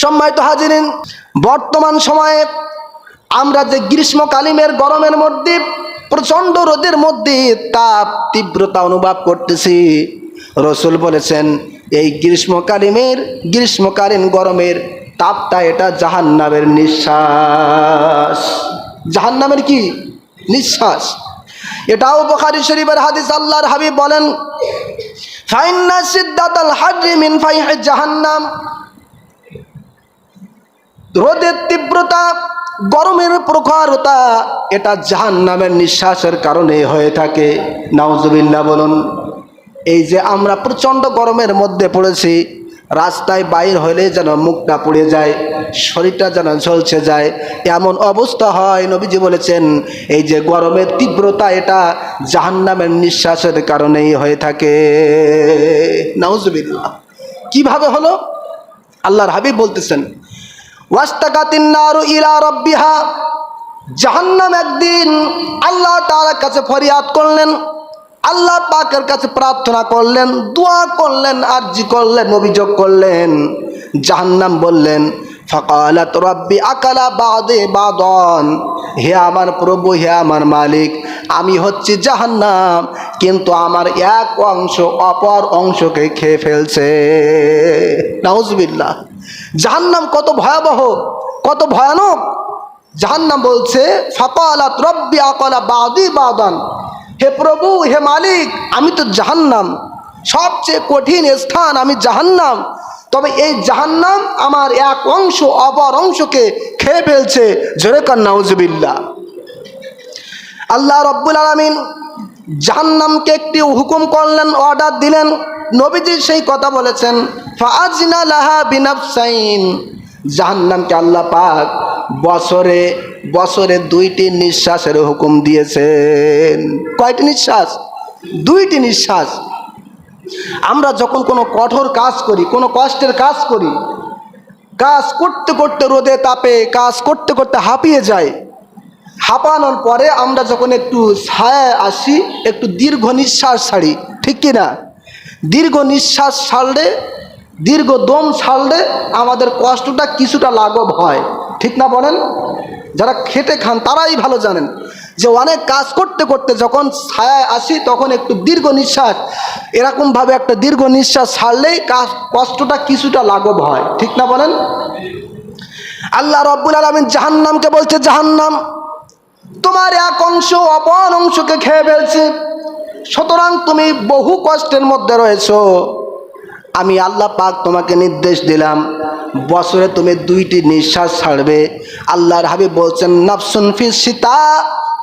সম্মানিত হাজিরিন, বর্তমান সময়ে আমরা যে গ্রীষ্মকালীনের গরমের মধ্যে, প্রচণ্ড রোদের মধ্যে তাপ তীব্রতা অনুভব করতেছি। রসুল বলেছেন, এই গ্রীষ্মকালীনের গ্রীষ্মকালীন গরমের তাপটা এটা জাহান্নামের নিঃশ্বাস। জাহান্নামের কি? নিঃশ্বাস। এটাও বখারি শরীফের হাদিস, আল্লাহর হাবিব বলেন, ফাইন্না সিদ্দাতাল হাজি মিন ফাইহে জাহান্নাম। রোদের তীব্রতা, গরমের প্রখরতা, এটা জাহান নামের নিঃশ্বাসের কারণে হয়ে থাকে। নাউজুবিল্লাহ বলুন, এই যে আমরা প্রচণ্ড গরমের মধ্যে পড়েছি, রাস্তায় বাইর হলে যেন মুখটা পুড়ে যায়, শরীরটা যেন ঝলসে যায়, এমন অবস্থা হয় নবীজি বলেছেন, এই যে গরমের তীব্রতা, এটা জাহান্নামের নিঃশ্বাসের কারণেই হয়ে থাকে। নাউজুবিল্লাহ। কীভাবে হলো? আল্লাহর হাবিব বলতেছেন ওয়াস্তাকাতিন্নারু ইলা রব্বিহা। জাহান্নাম একদিন আল্লাহ তাআলার কাছে ফরিয়াদ করলেন, আল্লাহ পাকের কাছে প্রার্থনা করলেন, দোয়া করলেন, আরজি করলেন, অভিযোগ করলেন। জাহান্নাম বললেন, ফকালাত রব্বি আকালা বাদে বাদন। হে আমার প্রভু, হে আমার মালিক, আমি হচ্ছি জাহান্নাম, কিন্তু আমার এক অংশ অপর অংশকে খেয়ে ফেলছে। নাউজবিল্লাহ। জাহান্নাম কত ভয়াবহ, কত ভয়ানক। জাহান্নাম বলছে, ফকালাত রব্বি আকালা বাদি বাদান। হে প্রভু, হে মালিক, আমি তো জাহান্নাম। সবচেয়ে কঠিন স্থান আমি জাহান্নাম। তবে এই জাহান্নাম আমার এক অংশ, অপর অংশকে খেয়ে ফেলছে। জোরে কান নাউজবিল্লা আল্লাহ রব্বুল আলমিন জাহান্নামকে একটি হুকুম করলেন অর্ডার দিলেন। নবীজি সেই কথা বলেছেন ফাজনা লাহা বিনাফসাইন। জাহান্নামকে আল্লাহ পাক বছরে বছরে দুইটি নিঃশ্বাসের হুকুম দিয়েছেন। কয়টি নিঃশ্বাস? দুইটি নিঃশ্বাস। আমরা যখন কোনো কঠোর কাজ করি, কোনো কষ্টের কাজ করি, কাজ করতে করতে রোদে তাপে, কাজ করতে করতে হাঁপিয়ে যায় হাঁপানোর পরে আমরা যখন একটু ছায়ায় আসি, একটু দীর্ঘ নিঃশ্বাস ছাড়ি, ঠিক কি না দীর্ঘ নিঃশ্বাস ছাড়লে, দীর্ঘ দম ছাড়লে আমাদের কষ্টটা কিছুটা লাঘব হয়। ঠিক না বলেন? যারা খেটে খান তারাই ভালো জানেন যে অনেক কাজ করতে করতে যখন ছায়ায় আসি তখন একটু দীর্ঘ নিঃশ্বাস, এরকমভাবে একটা দীর্ঘ নিঃশ্বাস ছাড়লেই কাজ, কষ্টটা কিছুটা লাঘব হয়। ঠিক না বলেন? আল্লাহ রব্বুল আলমিন জাহান্নামকে বলছে, জাহান্নাম, তোমার এক অংশ অপর অংশকে খেয়ে ফেলছে। সুতরাং তুমি বহু কষ্টের মধ্যে রয়েছো। আমি আল্লাহ পাক তোমাকে নির্দেশ দিলাম, বছরে তুমি দুইটি নিঃশ্বাস ছাড়বে। আল্লাহর হাবিব বলছেন, নাফসুন ফিস সীতা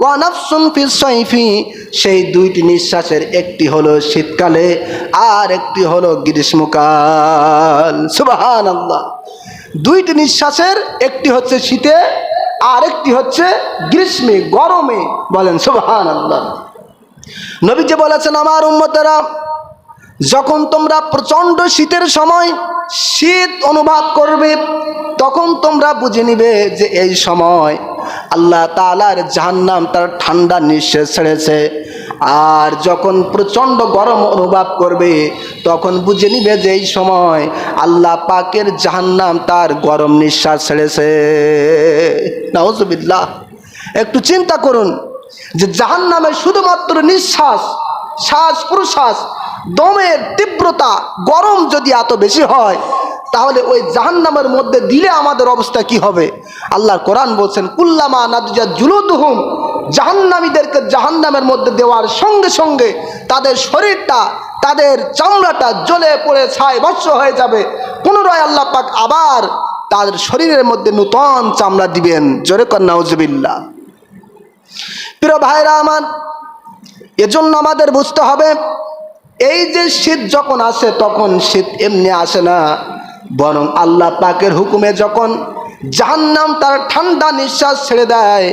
ওয়া নাফসুন ফিস সৈফি সেই দুইটি নিঃশ্বাসের একটি হলো শীতকালে আর একটি হলো গ্রীষ্মকাল। সুবাহান আল্লাহ দুইটি নিঃশ্বাসের একটি হচ্ছে শীতে আর একটি হচ্ছে গ্রীষ্মে, গরমে। বলেন সুবাহান আল্লাহ নবীজি বলেছেন, আমার উম্মতেরা, যখন তোমরা প্রচণ্ড শীতের সময় শীত অনুভব করবে, তখন তোমরা বুঝে নিবে যে এই সময় আল্লাহ তালার জাহান্নাম তার ঠান্ডা নিঃশ্বাস ছেড়েছে। আর যখন প্রচণ্ড গরম অনুভব করবে, তখন বুঝে নিবে যে এই সময় আল্লাহ পাকের জাহান্নাম তার গরম নিঃশ্বাস ছেড়েছে। নাউজুবিল্লাহ। একটু চিন্তা করুন যে জাহান্নামের শুধুমাত্র নিঃশ্বাস, শ্বাস প্রশ্বাস, দমের তীব্রতা, গরম যদি এত বেশি হয়, তাহলে ওই জাহান্নামের মধ্যে দিলে আমাদের অবস্থা কি হবে? আল্লাহ কোরআন বলছেন, কুল্লামা নাদুজা জুলুদুহুম জাহান্নামীদেরকে জাহান্নামের মধ্যে দেওয়ার সঙ্গে সঙ্গে তাদের শরীরটা, তাদের চামড়াটা জ্বলে পড়ে ছায় বৎস হয়ে যাবে। পুনরায় আল্লাহ পাক আবার তাদের শরীরের মধ্যে নূতন চামড়া দিবেন। জোরে কন্যা প্রিয় ভাইরা আমার, এজন্য আমাদের বুঝতে হবে, এই যে শীত যখন আসে তখন শীত এমনি আসে না, বরং আল্লাহ পাকের হুকুমে যখন জাহান্নাম তার ঠান্ডা নিঃশ্বাস ছেড়ে দেয়,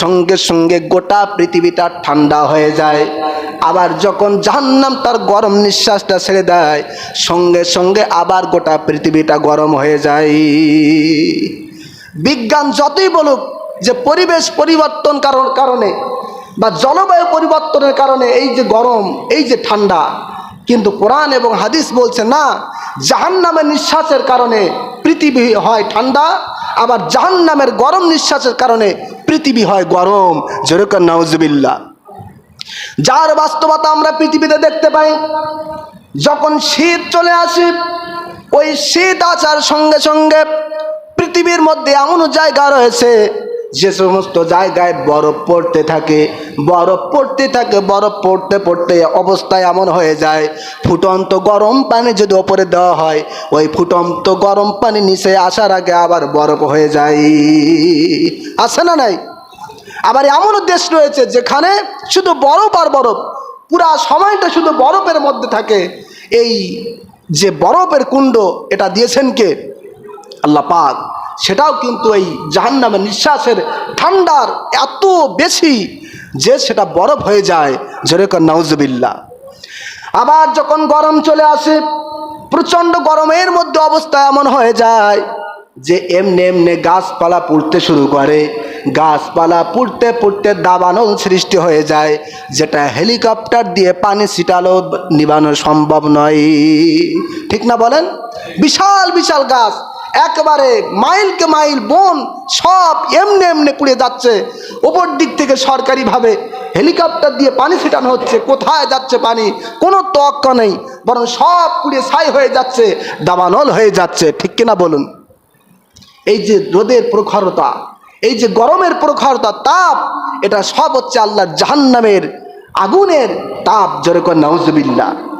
সঙ্গে সঙ্গে গোটা পৃথিবীটা ঠান্ডা হয়ে যায়। আবার যখন জাহান্নাম তার গরম নিঃশ্বাসটা ছেড়ে দেয়, সঙ্গে সঙ্গে আবার গোটা পৃথিবীটা গরম হয়ে যায়। বিজ্ঞান যতই বলুক যে পরিবেশ পরিবর্তন কারণ কারণে বা জলবায়ু পরিবর্তনের কারণে এই যে গরম, এই যে ঠান্ডা, কিন্তু কোরআন এবং হাদিস বলছে না, জাহান্নামের নিঃশ্বাসের কারণে পৃথিবী হয় ঠান্ডা, আবার জাহান্নামের গরম নিঃশ্বাসের কারণে পৃথিবী হয় গরম। যেরকম নাউজবিল্লা যার বাস্তবতা আমরা পৃথিবীতে দেখতে পাই, যখন শীত চলে আসে, ওই শীত আসার সঙ্গে সঙ্গে পৃথিবীর মধ্যে এমন জায়গা রয়েছে যে সমস্ত জায়গায় বরফ পড়তে থাকে, বরফ পড়তে থাকে, বরফ পড়তে পড়তে অবস্থায় এমন হয়ে যায়, ফুটন্ত গরম পানি যদি ওপরে দেওয়া হয়, ওই ফুটন্ত গরম পানি নিচে আসার আগে আবার বরফ হয়ে যায়। আছে না নাই? আবার এমনও দেশ রয়েছে যেখানে শুধু বরফ আর বরফ, পুরা সময়টা শুধু বরফের মধ্যে থাকে। এই যে বরফের কুণ্ড, এটা দিয়েছেন কে? আল্লাহ পাক। সেটাও কিন্তু এই জাহান্নামের নিঃশ্বাসের ঠান্ডার এত বেশি যে সেটা বরফ হয়ে যায়। যেরকম নাউজবিল্লা আবার যখন গরম চলে আসে, প্রচণ্ড গরমের মধ্যে অবস্থা এমন হয়ে যায় যে এমনি এমনি গাছপালা পুড়তে শুরু করে। গাছপালা পুড়তে পুড়তে দাবানল সৃষ্টি হয়ে যায়, যেটা হেলিকপ্টার দিয়ে পানি ছিটালো নিবানো সম্ভব নয়। ঠিক না বলেন? বিশাল বিশাল গাছ। একবারে মাইলকে মাইল বন সব এমনে এমনে পুড়ে যাচ্ছে। ওপর দিক থেকে সরকারিভাবে হেলিকপ্টার দিয়ে পানি ছিটানো হচ্ছে। কোথায় যাচ্ছে পানি? কোনো তক্কা নেই। বরং সব পুড়ে ছাই হয়ে যাচ্ছে, দাবানল হয়ে যাচ্ছে। ঠিক কিনা বলুন? এই যে রোদের প্রখরতা, এই যে গরমের প্রখরতা, তাপ, এটা সব হচ্ছে আল্লাহর জাহান্নামের আগুনের তাপ। জোরে যেরকম নাউজবিল্লা